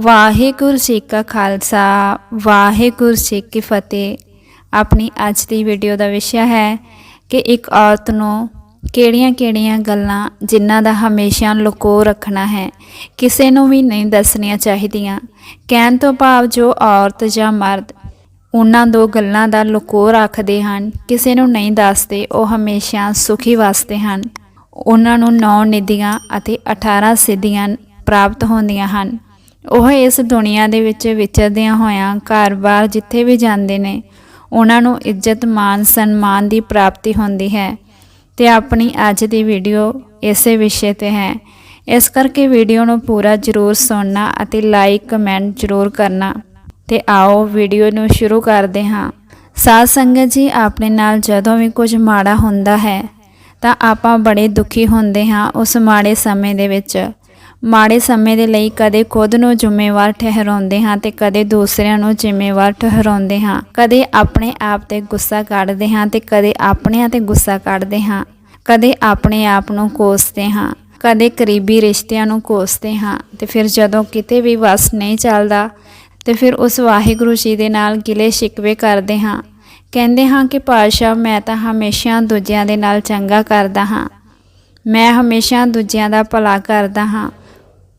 ਵਾਹਿਗੁਰੂ ਜੀ ਕਾ ਖਾਲਸਾ, ਵਾਹਿਗੁਰੂ ਜੀ ਕੀ ਫਤਿਹ। ਆਪਣੀ ਅੱਜ ਦੀ ਵੀਡੀਓ ਦਾ ਵਿਸ਼ਾ ਹੈ ਕਿ ਇੱਕ ਔਰਤ ਨੂੰ ਕਿਹੜੀਆਂ-ਕਿਹੜੀਆਂ ਗੱਲਾਂ ਜਿਨ੍ਹਾਂ ਦਾ ਹਮੇਸ਼ਾ ਲੁਕੋ ਰੱਖਣਾ ਹੈ, ਕਿਸੇ ਨੂੰ ਵੀ ਨਹੀਂ ਦੱਸਣੀਆਂ ਚਾਹੀਦੀਆਂ। ਕਹਿਣ ਤੋਂ ਭਾਵ ਜੋ ਔਰਤ ਜਾਂ ਮਰਦ ਉਹਨਾਂ ਦੋ ਗੱਲਾਂ ਦਾ ਲੁਕੋ ਰੱਖਦੇ ਹਨ, ਕਿਸੇ ਨੂੰ ਨਹੀਂ ਦੱਸਦੇ, ਉਹ ਹਮੇਸ਼ਾ ਸੁਖੀ ਵਸਦੇ ਹਨ। ਉਹਨਾਂ ਨੂੰ ਨੌ ਨਿਧੀਆਂ ਅਤੇ 18 ਸਿੱਧੀਆਂ ਪ੍ਰਾਪਤ ਹੁੰਦੀਆਂ ਹਨ। ਉਹ ਇਸ ਦੁਨੀਆ ਦੇ ਵਿੱਚ ਵਿਚਰਦਿਆਂ ਹੋਇਆਂ ਘਰ-ਬਾਰ ਜਿੱਥੇ ਵੀ ਜਾਂਦੇ ਨੇ, ਉਹਨਾਂ ਨੂੰ ਇੱਜ਼ਤ ਮਾਨ ਸਨਮਾਨ ਦੀ ਪ੍ਰਾਪਤੀ ਹੁੰਦੀ ਹੈ। ਤੇ ਆਪਣੀ ਅੱਜ ਦੀ ਵੀਡੀਓ ਇਸੇ ਵਿਸ਼ੇ ਤੇ ਹੈ। ਇਸ ਕਰਕੇ ਵੀਡੀਓ ਨੂੰ ਪੂਰਾ ਜ਼ਰੂਰ ਸੁਣਨਾ ਅਤੇ ਲਾਈਕ ਕਮੈਂਟ ਜ਼ਰੂਰ ਕਰਨਾ। ਤੇ ਆਓ ਵੀਡੀਓ ਨੂੰ ਸ਼ੁਰੂ ਕਰਦੇ ਹਾਂ। ਸਾਧ ਸੰਗਤ ਜੀ, ਆਪਣੇ ਨਾਲ ਜਦੋਂ ਵੀ ਕੁਝ ਮਾੜਾ ਹੁੰਦਾ ਹੈ, ਤਾਂ ਆਪਾਂ ਬੜੇ ਦੁਖੀ ਹੁੰਦੇ ਹਾਂ ਉਸ ਮਾੜੇ ਸਮੇਂ ਦੇ ਵਿੱਚ। ਮਾੜੇ ਸਮੇਂ ਦੇ ਲਈ ਕਦੇ ਖੁਦ ਨੂੰ ਜ਼ਿੰਮੇਵਾਰ ਠਹਿਰਾਉਂਦੇ ਹਾਂ ਤੇ ਕਦੇ ਦੂਸਰਿਆਂ ਨੂੰ ਜ਼ਿੰਮੇਵਾਰ ਠਹਿਰਾਉਂਦੇ ਹਾਂ। ਕਦੇ ਆਪਣੇ ਆਪ ਤੇ ਗੁੱਸਾ ਕੱਢਦੇ ਹਾਂ ਤੇ ਕਦੇ ਆਪਣਿਆਂ ਤੇ ਗੁੱਸਾ ਕੱਢਦੇ ਹਾਂ। ਕਦੇ ਆਪਣੇ ਆਪ ਨੂੰ ਕੋਸਦੇ ਹਾਂ, ਕਦੇ ਕਰੀਬੀ ਰਿਸ਼ਤਿਆਂ ਨੂੰ ਕੋਸਦੇ ਹਾਂ ਤੇ ਫਿਰ ਜਦੋਂ ਕਿਤੇ ਵੀ ਵਸ ਨਹੀਂ ਚੱਲਦਾ ਤੇ ਫਿਰ ਉਸ ਵਾਹਿਗੁਰੂ ਜੀ ਦੇ ਨਾਲ ਗਿਲੇ ਸ਼ਿਕਵੇ ਕਰਦੇ ਹਾਂ। ਕਹਿੰਦੇ ਹਾਂ ਕਿ ਪਾਸ਼ਾ ਮੈਂ ਤਾਂ ਹਮੇਸ਼ਾ ਦੂਜਿਆਂ ਦੇ ਨਾਲ ਚੰਗਾ ਕਰਦਾ ਹਾਂ। ਮੈਂ ਹਮੇਸ਼ਾ ਦੂਜਿਆਂ ਦਾ ਭਲਾ ਕਰਦਾ ਹਾਂ।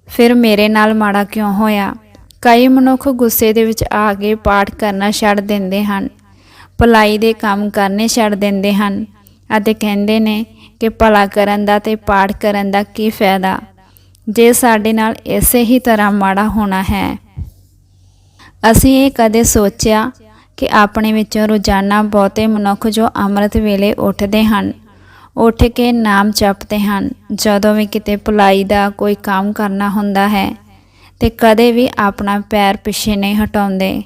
ਫਿਰ ਮੇਰੇ ਨਾਲ ਮਾੜਾ ਕਿਉਂ ਹੋਇਆ? ਕਈ ਮਨੁੱਖ ਗੁੱਸੇ ਦੇ ਵਿੱਚ ਆ ਕੇ ਪਾਠ ਕਰਨਾ ਛੱਡ ਦਿੰਦੇ ਹਨ, ਭਲਾਈ ਦੇ ਕੰਮ ਕਰਨੇ ਛੱਡ ਦਿੰਦੇ ਹਨ ਅਤੇ ਕਹਿੰਦੇ ਨੇ ਕਿ ਭਲਾ ਕਰਨ ਦਾ ਤੇ ਪਾਠ ਕਰਨ ਦਾ ਕੀ ਫਾਇਦਾ? ਜੇ ਸਾਡੇ ਨਾਲ ਇਸੇ ਹੀ ਤਰ੍ਹਾਂ ਮਾੜਾ ਹੋਣਾ ਹੈ। ਅਸੀਂ ਇਹ ਕਦੇ ਸੋਚਿਆ ਕਿ ਆਪਣੇ ਵਿੱਚੋਂ ਰੋਜ਼ਾਨਾ ਬਹੁਤੇ ਮਨੁੱਖ ਜੋ ਅੰਮ੍ਰਿਤ ਵੇਲੇ ਉੱਠਦੇ ਹਨ ਉੱਠ ਕੇ ਨਾਮ ਜਪਦੇ ਹਨ। ਜਦੋਂ ਵੀ ਕਿਤੇ ਭਲਾਈ ਦਾ ਕੋਈ ਕੰਮ ਕਰਨਾ ਹੁੰਦਾ ਹੈ ਤੇ ਕਦੇ ਵੀ ਆਪਣਾ ਪੈਰ ਪਿੱਛੇ ਨਹੀਂ ਹਟਾਉਂਦੇ।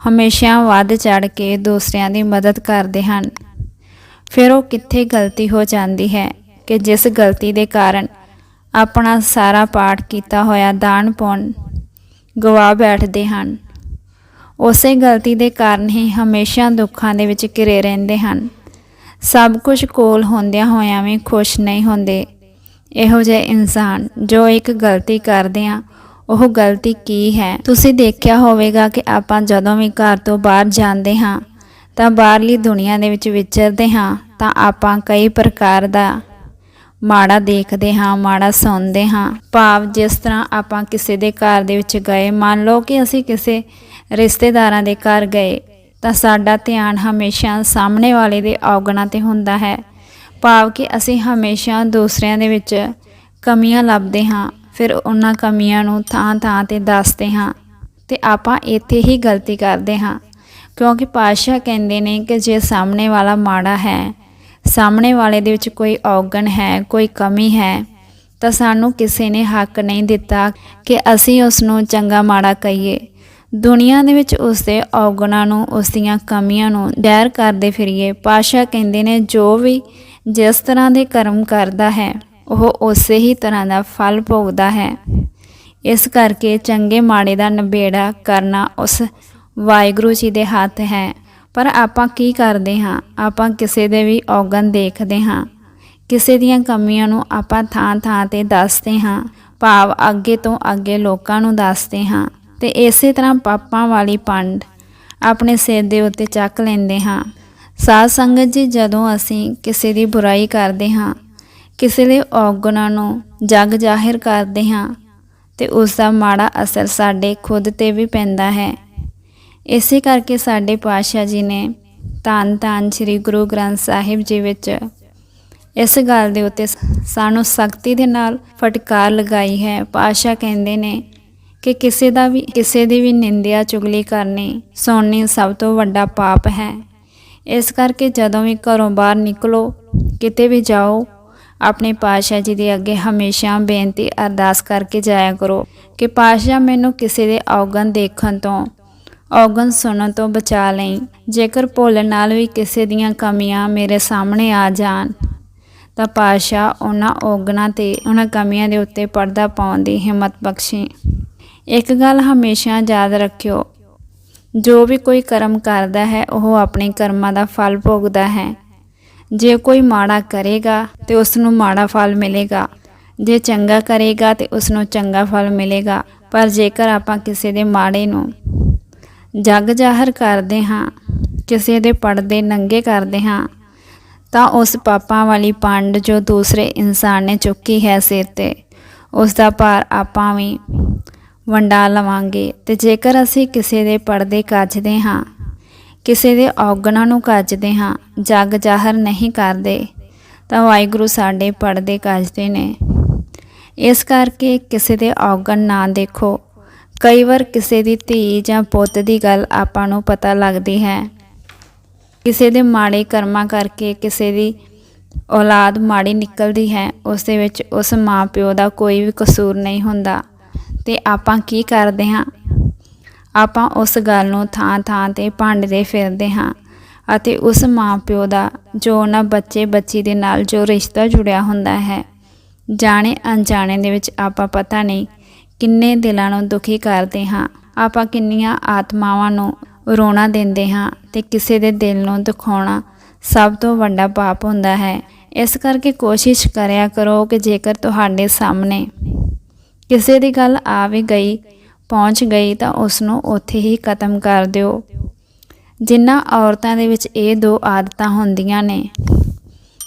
ਹਮੇਸ਼ਾ ਵੱਧ ਚੜ ਕੇ ਦੂਸਰਿਆਂ ਦੀ ਮਦਦ ਕਰਦੇ ਹਨ। ਫਿਰ ਉਹ ਕਿੱਥੇ ਗਲਤੀ ਹੋ ਜਾਂਦੀ ਹੈ ਕਿ ਜਿਸ ਗਲਤੀ ਦੇ ਕਾਰਨ ਆਪਣਾ ਸਾਰਾ ਪਾਠ ਕੀਤਾ ਹੋਇਆ ਦਾਨ ਪੁੰਨ ਗਵਾ ਬੈਠਦੇ ਹਨ। ਉਸੇ ਗਲਤੀ ਦੇ ਕਾਰਨ ਹੀ ਹਮੇਸ਼ਾ ਦੁੱਖਾਂ ਦੇ ਵਿੱਚ ਘਿਰੇ ਰਹਿੰਦੇ ਹਨ। ਸਭ ਕੁਝ ਕੋਲ ਹੁੰਦਿਆਂ ਹੋਇਆਂ ਵੀ ਖੁਸ਼ ਨਹੀਂ ਹੁੰਦੇ। ਇਹੋ ਜਿਹੇ ਇਨਸਾਨ ਜੋ ਇੱਕ ਗਲਤੀ ਕਰਦੇ ਆ, ਉਹ ਗਲਤੀ ਕੀ ਹੈ? ਤੁਸੀਂ ਦੇਖਿਆ ਹੋਵੇਗਾ ਕਿ ਆਪਾਂ ਜਦੋਂ ਵੀ ਘਰ ਤੋਂ ਬਾਹਰ ਜਾਂਦੇ ਹਾਂ, ਤਾਂ ਬਾਹਰਲੀ ਦੁਨੀਆ ਦੇ ਵਿੱਚ ਵਿਚਰਦੇ ਹਾਂ, ਤਾਂ ਆਪਾਂ ਕਈ ਪ੍ਰਕਾਰ ਦਾ ਮਾੜਾ ਦੇਖਦੇ ਹਾਂ, ਮਾੜਾ ਸੁਣਦੇ ਹਾਂ। ਭਾਵ ਜਿਸ ਤਰ੍ਹਾਂ ਆਪਾਂ ਕਿਸੇ ਦੇ ਘਰ ਦੇ ਵਿੱਚ ਗਏ, ਮੰਨ ਲਓ ਕਿ ਅਸੀਂ ਕਿਸੇ ਰਿਸ਼ਤੇਦਾਰਾਂ ਦੇ ਘਰ ਗਏ ਤਾਂ ਸਾਡਾ ਧਿਆਨ ਹਮੇਸ਼ਾ ਸਾਹਮਣੇ ਵਾਲੇ ਦੇ ਔਗਣਾਂ ਤੇ ਹੁੰਦਾ ਹੈ। ਭਾਵ ਕਿ ਅਸੀਂ ਹਮੇਸ਼ਾ ਦੂਸਰਿਆਂ ਦੇ ਵਿੱਚ ਕਮੀਆਂ ਲੱਭਦੇ ਹਾਂ, ਫਿਰ ਉਹਨਾਂ ਕਮੀਆਂ ਨੂੰ ਥਾਂ-ਥਾਂ ਤੇ ਦੱਸਦੇ ਹਾਂ ਤੇ ਆਪਾਂ ਇੱਥੇ ਹੀ ਗਲਤੀ ਕਰਦੇ ਹਾਂ। ਕਿਉਂਕਿ ਪਾਸ਼ਾ ਕਹਿੰਦੇ ਨੇ ਕਿ ਜੇ ਸਾਹਮਣੇ ਵਾਲਾ ਮਾੜਾ ਹੈ, ਸਾਹਮਣੇ ਵਾਲੇ ਦੇ ਵਿੱਚ ਕੋਈ ਔਗਣ ਹੈ, ਕੋਈ ਕਮੀ ਹੈ, ਤਾਂ ਸਾਨੂੰ ਕਿਸੇ ਨੇ ਹੱਕ ਨਹੀਂ ਦਿੱਤਾ ਕਿ ਅਸੀਂ ਉਸ ਨੂੰ ਚੰਗਾ ਮਾੜਾ ਕਹੀਏ। ਦੁਨੀਆ ਦੇ ਵਿੱਚ ਉਸ ਦੇ ਔਗਣਾਂ ਨੂੰ ਉਸ ਦੀਆਂ ਕਮੀਆਂ ਨੂੰ ਡੈਰ ਕਰਦੇ ਫਿਰੀਏ। ਪਾਸ਼ਾ ਕਹਿੰਦੇ ਨੇ, ਜੋ ਵੀ ਜਿਸ ਤਰ੍ਹਾਂ ਦੇ ਕਰਮ ਕਰਦਾ ਹੈ, ਉਹ ਉਸੇ ਹੀ ਤਰ੍ਹਾਂ ਦਾ ਫਲ ਭੋਗਦਾ ਹੈ। ਇਸ ਕਰਕੇ ਚੰਗੇ ਮਾੜੇ ਦਾ ਨਿਬੇੜਾ ਕਰਨਾ ਉਸ ਵਾਹਿਗੁਰੂ ਜੀ ਦੇ ਹੱਥ ਹੈ। ਪਰ ਆਪਾਂ ਕੀ ਕਰਦੇ ਹਾਂ? ਆਪਾਂ ਕਿਸੇ ਦੇ ਵੀ ਔਗਣ ਦੇਖਦੇ ਹਾਂ। ਕਿਸੇ ਦੀਆਂ ਕਮੀਆਂ ਨੂੰ ਆਪਾਂ ਥਾਂ-ਥਾਂ ਤੇ ਦੱਸਦੇ ਹਾਂ। ਭਾਵ ਅੱਗੇ ਤੋਂ ਅੱਗੇ ਲੋਕਾਂ ਨੂੰ ਦੱਸਦੇ ਹਾਂ। ਤੇ ਇਸੇ ਤਰ੍ਹਾਂ ਪਾਪਾਂ ਵਾਲੀ ਪੰਡ ਆਪਣੇ ਸਿਰ ਦੇ ਉੱਤੇ ਚੱਕ ਲੈਂਦੇ ਹਾਂ। ਸਾਧ ਸੰਗਤ ਜੀ, ਜਦੋਂ ਅਸੀਂ ਕਿਸੇ ਦੀ ਬੁਰਾਈ ਕਰਦੇ ਹਾਂ, ਕਿਸੇ ਦੇ ਔਗਣਾਂ ਨੂੰ ਜਗ ਜਾਹਿਰ ਕਰਦੇ ਹਾਂ, ਤੇ ਉਸ ਦਾ ਮਾੜਾ ਅਸਰ ਸਾਡੇ ਖੁਦ ਤੇ ਵੀ ਪੈਂਦਾ ਹੈ। ਇਸੇ ਕਰਕੇ ਸਾਡੇ ਪਾਤਸ਼ਾਹ ਜੀ ਨੇ ਧੰਨ ਧੰਨ ਸ੍ਰੀ ਗੁਰੂ ਗ੍ਰੰਥ ਸਾਹਿਬ ਜੀ ਵਿੱਚ ਇਸ ਗੱਲ ਦੇ ਉੱਤੇ ਸਾਨੂੰ ਸਖਤੀ ਦੇ ਨਾਲ ਫਟਕਾਰ ਲਗਾਈ ਹੈ। ਪਾਤਸ਼ਾਹ ਕਹਿੰਦੇ ਨੇ ਕਿ ਕਿਸੇ ਦਾ ਵੀ, ਕਿਸੇ ਦੀ ਵੀ ਨਿੰਦਿਆ ਚੁਗਲੀ ਕਰਨੀ ਸੁਣਨੀ ਸਭ ਤੋਂ ਵੱਡਾ ਪਾਪ ਹੈ। ਇਸ ਕਰਕੇ ਜਦੋਂ ਵੀ ਘਰੋਂ ਬਾਹਰ ਨਿਕਲੋ, ਕਿਤੇ ਵੀ ਜਾਓ, ਆਪਣੇ ਪਾਤਸ਼ਾਹ ਜੀ ਦੇ ਅੱਗੇ ਹਮੇਸ਼ਾ ਬੇਨਤੀ ਅਰਦਾਸ ਕਰਕੇ ਜਾਇਆ ਕਰੋ ਕਿ ਪਾਤਸ਼ਾਹ ਮੈਨੂੰ ਕਿਸੇ ਦੇ ਔਗਣ ਦੇਖਣ ਤੋਂ, ਔਗਣ ਸੁਣਨ ਤੋਂ ਬਚਾ ਲਈ। ਜੇਕਰ ਭੁੱਲ ਨਾਲ ਵੀ ਕਿਸੇ ਦੀਆਂ ਕਮੀਆਂ ਮੇਰੇ ਸਾਹਮਣੇ ਆ ਜਾਣ, ਤਾਂ ਪਾਤਸ਼ਾਹ ਉਹਨਾਂ ਔਗਣਾਂ ਤੇ, ਉਹਨਾਂ ਕਮੀਆਂ ਦੇ ਉੱਤੇ ਪਰਦਾ ਪਾਉਣ ਦੀ ਹਿੰਮਤ ਬਖਸ਼ੀ। ਇੱਕ ਗੱਲ ਹਮੇਸ਼ਾ ਯਾਦ ਰੱਖਿਓ, ਜੋ ਵੀ ਕੋਈ ਕਰਮ ਕਰਦਾ ਹੈ, ਉਹ ਆਪਣੇ ਕਰਮਾਂ ਦਾ ਫਲ ਭੋਗਦਾ ਹੈ। ਜੇ ਕੋਈ ਮਾੜਾ ਕਰੇਗਾ, ਤੇ ਉਸ ਨੂੰ ਮਾੜਾ ਫਲ ਮਿਲੇਗਾ। ਜੇ ਚੰਗਾ ਕਰੇਗਾ, ਤੇ ਉਸ ਨੂੰ ਚੰਗਾ ਫਲ ਮਿਲੇਗਾ। ਪਰ ਜੇਕਰ ਆਪਾਂ ਕਿਸੇ ਦੇ ਮਾੜੇ ਨੂੰ ਜਗ ਜ਼ਾਹਰ ਕਰਦੇ ਹਾਂ, ਕਿਸੇ ਦੇ ਪਰਦੇ ਨੰਗੇ ਕਰਦੇ ਹਾਂ, ਤਾਂ ਉਸ ਪਾਪਾਂ ਵਾਲੀ ਪੰਡ ਜੋ ਦੂਸਰੇ ਇਨਸਾਨ ਨੇ ਚੁੱਕੀ ਹੈ ਸਿਰ ਤੇ ਉਸ ਦਾ ਭਾਰ ਆਪਾਂ ਵੀ ਵੰਡਾ ਲਵਾਂਗੇ। ਤੇ ਜੇਕਰ ਅਸੀਂ ਕਿਸੇ ਦੇ ਪਰਦੇ ਕੱਜਦੇ ਹਾਂ, ਕਿਸੇ ਦੇ ਔਗਣਾਂ ਨੂੰ ਕੱਜਦੇ ਹਾਂ, ਜਗ ਜ਼ਾਹਰ ਨਹੀਂ ਕਰਦੇ, ਤਾਂ ਵਾਹਿਗੁਰੂ ਸਾਡੇ ਪਰਦੇ ਕੱਜਦੇ ਨੇ। ਇਸ ਕਰਕੇ ਕਿਸੇ ਦੇ ਔਗਣ ਨਾ ਦੇਖੋ। ਕਈ ਵਾਰ ਕਿਸੇ ਦੀ ਧੀ ਜਾਂ ਪੁੱਤ ਦੀ ਗੱਲ ਆਪਾਂ ਨੂੰ ਪਤਾ ਲੱਗਦੀ ਹੈ। ਕਿਸੇ ਦੇ ਮਾੜੇ ਕਰਮਾਂ ਕਰਕੇ ਕਿਸੇ ਦੀ ਔਲਾਦ ਮਾੜੀ ਨਿਕਲਦੀ ਹੈ, ਉਸ ਦੇ ਵਿੱਚ ਉਸ ਮਾਂ ਪਿਓ ਦਾ ਕੋਈ ਵੀ ਕਸੂਰ ਨਹੀਂ ਹੁੰਦਾ। ਤੇ ਆਪਾਂ ਕੀ ਕਰਦੇ ਹਾਂ? ਆਪਾਂ ਉਸ ਗੱਲ ਨੂੰ ਥਾਂ ਥਾਂ ਤੇ ਭਾਂਡਦੇ ਫਿਰਦੇ ਹਾਂ ਅਤੇ ਉਸ ਮਾਂ ਪਿਓ ਦਾ, ਜੋ ਉਹਨਾਂ ਬੱਚੇ ਬੱਚੀ ਦੇ ਨਾਲ ਜੋ ਰਿਸ਼ਤਾ ਜੁੜਿਆ ਹੁੰਦਾ ਹੈ, ਜਾਣੇ ਅਣਜਾਣੇ ਦੇ ਵਿੱਚ ਆਪਾਂ ਪਤਾ ਨਹੀਂ ਕਿੰਨੇ ਦਿਲਾਂ ਨੂੰ ਦੁਖੀ ਕਰਦੇ ਹਾਂ। ਆਪਾਂ ਕਿੰਨੀਆਂ ਆਤਮਾਵਾਂ ਨੂੰ ਰੋਣਾ ਦਿੰਦੇ ਹਾਂ ਤੇ ਕਿਸੇ ਦੇ ਦਿਲ ਨੂੰ ਦਿਖਾਉਣਾ ਸਭ ਤੋਂ ਵੱਡਾ ਪਾਪ ਹੁੰਦਾ ਹੈ। ਇਸ ਕਰਕੇ ਕੋਸ਼ਿਸ਼ ਕਰਿਆ ਕਰੋ ਕਿ ਜੇਕਰ ਤੁਹਾਡੇ ਸਾਹਮਣੇ ਕਿਸੇ ਦੀ ਗੱਲ ਆ ਵੀ ਗਈ, ਪਹੁੰਚ ਗਈ ਤਾਂ ਉਸ ਨੂੰ ਉੱਥੇ ਹੀ ਖਤਮ ਕਰ ਦਿਓ। ਜਿਨ੍ਹਾਂ ਔਰਤਾਂ ਦੇ ਵਿੱਚ ਇਹ ਦੋ ਆਦਤਾਂ ਹੁੰਦੀਆਂ ਨੇ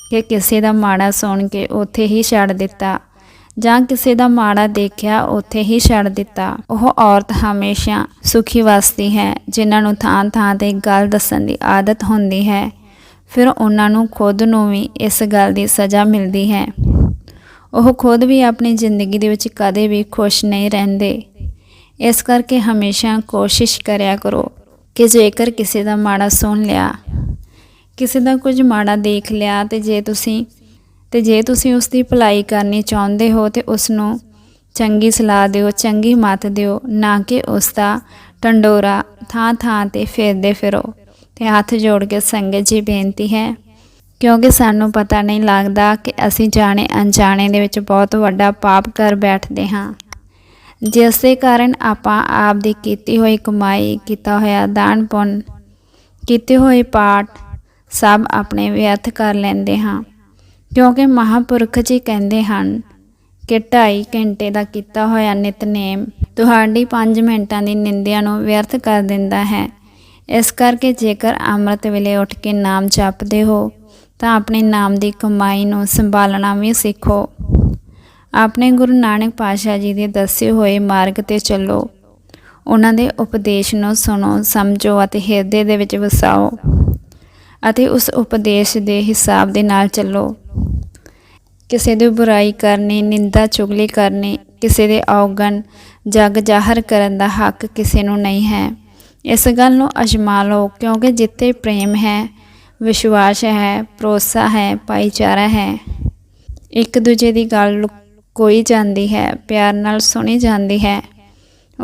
ਕਿ ਕਿਸੇ ਦਾ ਮਾੜਾ ਸੁਣ ਕੇ ਉੱਥੇ ਹੀ ਛੱਡ ਦਿੱਤਾ ਜਾਂ ਕਿਸੇ ਦਾ ਮਾੜਾ ਦੇਖਿਆ ਉੱਥੇ ਹੀ ਛੱਡ ਦਿੱਤਾ, ਉਹ ਔਰਤ ਹਮੇਸ਼ਾ ਸੁਖੀ ਵਸਦੀ ਹੈ, ਜਿਨ੍ਹਾਂ ਨੂੰ ਥਾਂ ਥਾਂ ਤੇ ਗੱਲ ਦੱਸਣ ਦੀ ਆਦਤ ਹੁੰਦੀ ਹੈ। ਫਿਰ ਉਹਨਾਂ ਨੂੰ ਖੁਦ ਨੂੰ ਵੀ ਇਸ ਗੱਲ ਦੀ ਸਜ਼ਾ ਮਿਲਦੀ ਹੈ। ਉਹ ਖੁਦ ਵੀ ਆਪਣੀ ਜ਼ਿੰਦਗੀ ਦੇ ਵਿੱਚ ਕਦੇ ਵੀ ਖੁਸ਼ ਨਹੀਂ ਰਹਿੰਦੇ। ਇਸ ਕਰਕੇ ਹਮੇਸ਼ਾ ਕੋਸ਼ਿਸ਼ ਕਰਿਆ ਕਰੋ ਕਿ ਜੇਕਰ ਕਿਸੇ ਦਾ ਮਾੜਾ ਸੁਣ ਲਿਆ, ਕਿਸੇ ਦਾ ਕੁਝ ਮਾੜਾ ਦੇਖ ਲਿਆ ਤੇ ਜੇ ਤੁਸੀਂ, ਤੇ ਜੇ ਤੁਸੀਂ ਉਸ ਦੀ ਭਲਾਈ ਕਰਨੀ ਚਾਹੁੰਦੇ ਹੋ ਤੇ ਉਸ ਨੂੰ ਚੰਗੀ ਸਲਾਹ ਦਿਓ, ਚੰਗੀ ਮੱਤ ਦਿਓ, ਨਾ ਕਿ ਉਸ ਦਾ ਟੰਡੋਰਾ ਥਾਂ ਥਾਂ ਤੇ ਫੇਰਦੇ ਫਿਰੋ ਤੇ ਹੱਥ ਜੋੜ ਕੇ ਸੰਗਤ ਜੀ ਬੇਨਤੀ ਹੈ। ਕਿਉਂਕਿ ਸਾਨੂੰ ਪਤਾ ਨਹੀਂ ਲੱਗਦਾ ਕਿ ਅਸੀਂ ਜਾਣੇ ਅਣਜਾਣੇ ਦੇ ਵਿੱਚ ਬਹੁਤ ਵੱਡਾ ਪਾਪ ਕਰ ਬੈਠਦੇ ਹਾਂ। ਜਿਸ ਦੇ ਕਾਰਨ ਆਪਾਂ ਆਪ ਦੀ ਕੀਤੀ ਹੋਈ ਕਮਾਈ, ਕੀਤਾ ਹੋਇਆ ਦਾਨ ਪੁੰਨ, ਕੀਤੇ ਹੋਏ ਪਾਠ, ਸਭ ਆਪਣੇ ਵਿਅਰਥ ਕਰ ਲੈਂਦੇ ਹਾਂ। ਕਿਉਂਕਿ ਮਹਾਪੁਰਖ ਜੀ ਕਹਿੰਦੇ ਹਨ ਕਿ 2.5 ਘੰਟੇ ਦਾ ਕੀਤਾ ਹੋਇਆ ਨਿਤਨੇਮ ਤੁਹਾਡੀ 5 ਮਿੰਟਾਂ ਦੀ ਨਿੰਦਿਆ ਨੂੰ ਵਿਅਰਥ ਕਰ ਦਿੰਦਾ ਹੈ। ਇਸ ਕਰਕੇ ਜੇਕਰ ਅੰਮ੍ਰਿਤ ਵੇਲੇ ਉੱਠ ਕੇ ਨਾਮ ਜਪਦੇ ਹੋ ਤਾਂ ਆਪਣੇ ਨਾਮ ਦੀ ਕਮਾਈ ਨੂੰ ਸੰਭਾਲਣਾ ਵੀ ਸਿੱਖੋ। ਆਪਣੇ ਗੁਰੂ ਨਾਨਕ ਪਾਤਸ਼ਾਹ ਜੀ ਦੇ ਦੱਸੇ ਹੋਏ ਮਾਰਗ ਤੇ ਚੱਲੋ। ਉਹਨਾਂ ਦੇ ਉਪਦੇਸ਼ ਨੂੰ ਸੁਣੋ, ਸਮਝੋ ਅਤੇ ਹਿਰਦੇ ਦੇ ਵਿੱਚ ਵਸਾਓ ਅਤੇ ਉਸ ਉਪਦੇਸ਼ ਦੇ ਹਿਸਾਬ ਦੇ ਨਾਲ ਚੱਲੋ। ਕਿਸੇ ਦੀ ਬੁਰਾਈ ਕਰਨੀ, ਨਿੰਦਾ ਚੁਗਲੀ ਕਰਨੀ, ਕਿਸੇ ਦੇ ਔਗਣ, ਜਗ ਜ਼ਾਹਰ ਕਰਨ ਦਾ ਹੱਕ ਕਿਸੇ ਨੂੰ ਨਹੀਂ ਹੈ। ਇਸ ਗੱਲ ਨੂੰ ਅਜਮਾ ਲਓ ਕਿਉਂਕਿ ਜਿੱਥੇ ਪ੍ਰੇਮ ਹੈ ਵਿਸ਼ਵਾਸ ਹੈ, ਭਰੋਸਾ ਹੈ, ਭਾਈਚਾਰਾ ਹੈ। ਇੱਕ ਦੂਜੇ ਦੀ ਗੱਲ ਕੋਈ ਜਾਂਦੀ ਹੈ, ਪਿਆਰ ਨਾਲ ਸੁਣੀ ਜਾਂਦੀ ਹੈ।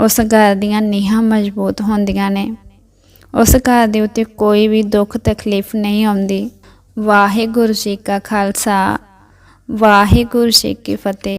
ਉਸ ਘਰ ਦੀਆਂ ਨੀਹਾਂ ਮਜ਼ਬੂਤ ਹੁੰਦੀਆਂ ਨੇ। ਉਸ ਘਰ ਦੇ ਉੱਤੇ ਕੋਈ ਵੀ ਦੁੱਖ ਤਕਲੀਫ ਨਹੀਂ ਆਉਂਦੀ। ਵਾਹਿਗੁਰੂ ਜੀ ਕਾ ਖਾਲਸਾ, ਵਾਹਿਗੁਰੂ ਜੀ ਕੀ ਫਤਿਹ।